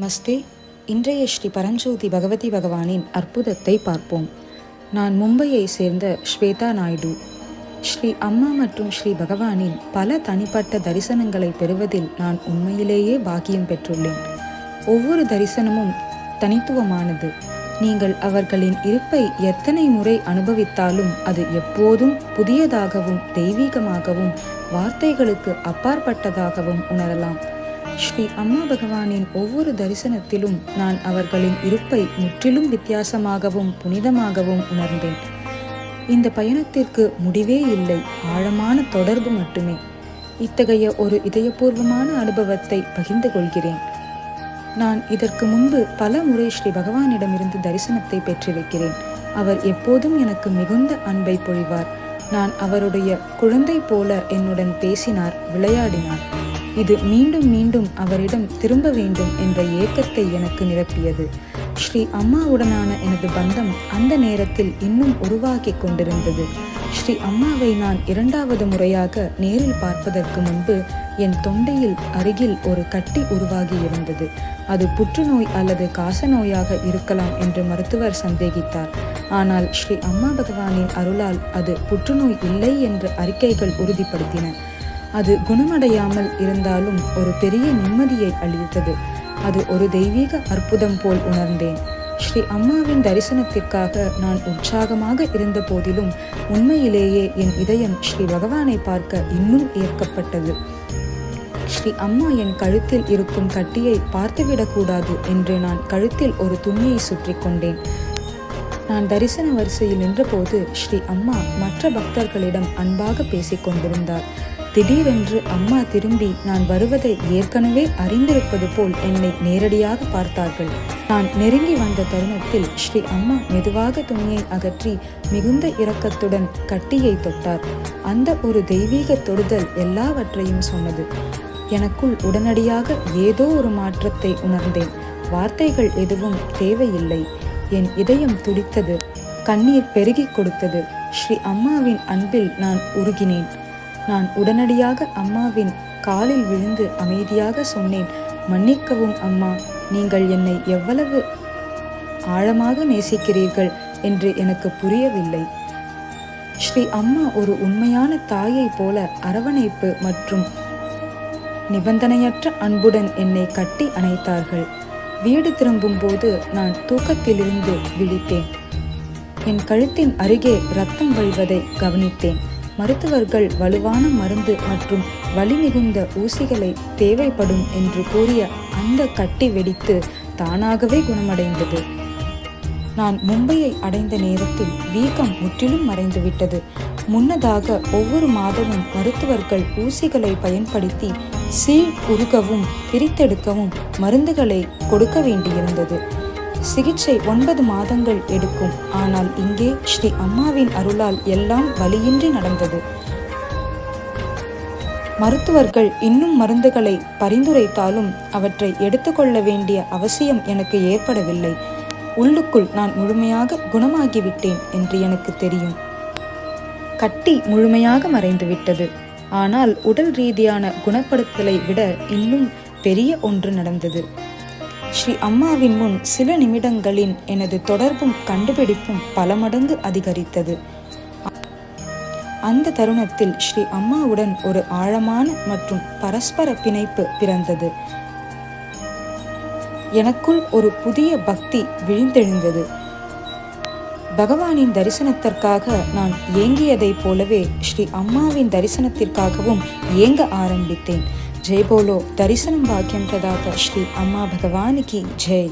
நமஸ்தே. இன்றைய ஸ்ரீ பரஞ்சோதி பகவதி பகவானின் அற்புதத்தை பார்ப்போம். நான் மும்பையை சேர்ந்த ஸ்வேதா நாயுடு. ஸ்ரீ அம்மா மற்றும் ஸ்ரீ பகவானின் பல தனிப்பட்ட தரிசனங்களை பெறுவதில் நான் உண்மையிலேயே பாக்கியம் பெற்றுள்ளேன். ஒவ்வொரு தரிசனமும் தனித்துவமானது. நீங்கள் அவர்களின் இருப்பை எத்தனை முறை அனுபவித்தாலும் அது எப்போதும் புதியதாகவும் தெய்வீகமாகவும் வார்த்தைகளுக்கு அப்பாற்பட்டதாகவும் உணரலாம். ஸ்ரீ அம்மா பகவானின் ஒவ்வொரு தரிசனத்திலும் நான் அவர்களின் இருப்பை முற்றிலும் வித்தியாசமாகவும் புனிதமாகவும் உணர்ந்தேன். இந்த பயணத்திற்கு முடிவே இல்லை ஆழமான தொடர்பு மட்டுமே. இத்தகைய ஒரு இதயபூர்வமான அனுபவத்தை பகிர்ந்து கொள்கிறேன். நான் இதற்கு முன்பு பல முறை ஸ்ரீ பகவானிடமிருந்து தரிசனத்தை பெற்றிருக்கிறேன் அவர் எப்போதும் எனக்கு மிகுந்த அன்பை பொழிவார். நான் அவருடைய குழந்தை போல என்னுடன் பேசினார் விளையாடினார். இது மீண்டும் மீண்டும் அவரிடம் திரும்ப வேண்டும் என்ற ஏக்கத்தை எனக்கு நிரப்பியது. ஸ்ரீ அம்மாவுடனான எனது பந்தம் அந்த நேரத்தில் இன்னும் உருவாகி கொண்டிருந்தது. ஸ்ரீ அம்மாவை நான் இரண்டாவது முறையாக நேரில் பார்ப்பதற்கு முன்பு என் தொண்டையில் அருகில் ஒரு கட்டி உருவாகி இருந்தது. அது புற்றுநோய் அல்லது காசநோயாக இருக்கலாம் என்று மருத்துவர் சந்தேகித்தார். ஆனால் ஸ்ரீ அம்மா பகவானின் அருளால் அது புற்றுநோய் இல்லை என்று அறிக்கைகள் உறுதிப்படுத்தின. அது குணமடையாமல் இருந்தாலும் ஒரு பெரிய நிம்மதியை அளித்தது. அது ஒரு தெய்வீக அற்புதம் போல் உணர்ந்தேன். ஸ்ரீ அம்மாவின் தரிசனத்திற்காக நான் உற்சாகமாக இருந்த போதிலும் உண்மையிலேயே என் இதயம் ஸ்ரீ பகவானை பார்க்க இன்னும் ஏற்கப்பட்டது. ஸ்ரீ அம்மா என் கழுத்தில் இருக்கும் கட்டியை பார்த்துவிடக்கூடாது என்று நான் கழுத்தில் ஒரு துணியை சுற்றி கொண்டேன். நான் தரிசன வரிசையில் நின்றபோது ஸ்ரீ அம்மா மற்ற பக்தர்களிடம் அன்பாக பேசிக் கொண்டிருந்தார். திடீரென்று அம்மா திரும்பி நான் வருவதை ஏற்கனவே அறிந்திருப்பது போல் என்னை நேரடியாக பார்த்தார்கள். நான் நெருங்கி வந்த தருணத்தில் ஸ்ரீ அம்மா மெதுவாக துணியை அகற்றி மிகுந்த இரக்கத்துடன் கட்டியை தொட்டார். அந்த ஒரு தெய்வீக தொடுதல் எல்லாவற்றையும் சொன்னது. எனக்குள் உடனடியாக ஏதோ ஒரு மாற்றத்தை உணர்ந்தேன். வார்த்தைகள் எதுவும் தேவையில்லை. என் இதயம் துடித்தது. கண்ணீர் பெருகிக் கொடுத்தது. ஸ்ரீ அம்மாவின் அன்பில் நான் உருகினேன். நான் உடனடியாக அம்மாவின் காலில் விழுந்து அமைதியாக சொன்னேன் மன்னிக்கவும் அம்மா நீங்கள் என்னை எவ்வளவு ஆழமாக நேசிக்கிறீர்கள் என்று எனக்கு புரியவில்லை. ஸ்ரீ அம்மா ஒரு உண்மையான தாயைப் போல அரவணைப்பு மற்றும் நிபந்தனையற்ற அன்புடன் என்னை கட்டி அணைத்தார்கள். வீடு திரும்பும் போது நான் தூக்கத்திலிருந்து விழித்தேன். என் கழுத்தின் அருகே ரத்தம் வழிவதை கவனித்தேன். மருத்துவர்கள் வலுவான மருந்து மற்றும் வலிமிகுந்த ஊசிகளை தேவைப்படும் என்று கூறிய அந்த கட்டி வெடித்து தானாகவே குணமடைந்தது. நான் மும்பையை அடைந்த நேரத்தில் வீக்கம் முற்றிலும் மறைந்துவிட்டது. முன்னதாக ஒவ்வொரு மாதமும் மருத்துவர்கள் ஊசிகளை பயன்படுத்தி சீழ் உருகவும் பிரித்தெடுக்கவும் மருந்துகளை கொடுக்க வேண்டியிருந்தது. சிகிச்சை ஒன்பது மாதங்கள் எடுக்கும். ஆனால் இங்கே ஸ்ரீ அம்மாவின் அருளால் எல்லாம் வலியின்றி நடந்தது. மருத்துவர்கள் இன்னும் மருந்துகளை பரிந்துரைத்தாலும் அவற்றை எடுத்துக்கொள்ள வேண்டிய அவசியம் எனக்கு ஏற்படவில்லை. உள்ளுக்குள் நான் முழுமையாக குணமாகிவிட்டேன் என்று எனக்கு தெரியும். கட்டி முழுமையாக மறைந்துவிட்டது. ஆனால் உடல் ரீதியான குணப்படுத்தலை விட இன்னும் பெரிய ஒன்று நடந்தது. ஸ்ரீ அம்மாவின் முன் சில நிமிடங்களின் எனது தொடர்பும் கண்டுபிடிப்பும் பல மடங்கு அதிகரித்தது. அந்த தருணத்தில் ஸ்ரீ அம்மாவுடன் ஒரு ஆழமான மற்றும் பரஸ்பர பிணைப்பு பிறந்தது. எனக்குள் ஒரு புதிய பக்தி விழிந்தெழுந்தது பகவானின் தரிசனத்திற்காக நான் ஏங்கியதைப் போலவே ஸ்ரீ அம்மாவின் தரிசனத்திற்காகவும் ஏங்க ஆரம்பித்தேன். ஜெய் போலோ தரிசனம் பாக்கியம் பிரதாத ஸ்ரீ அம்மா பகவானிக்கு ஜெய்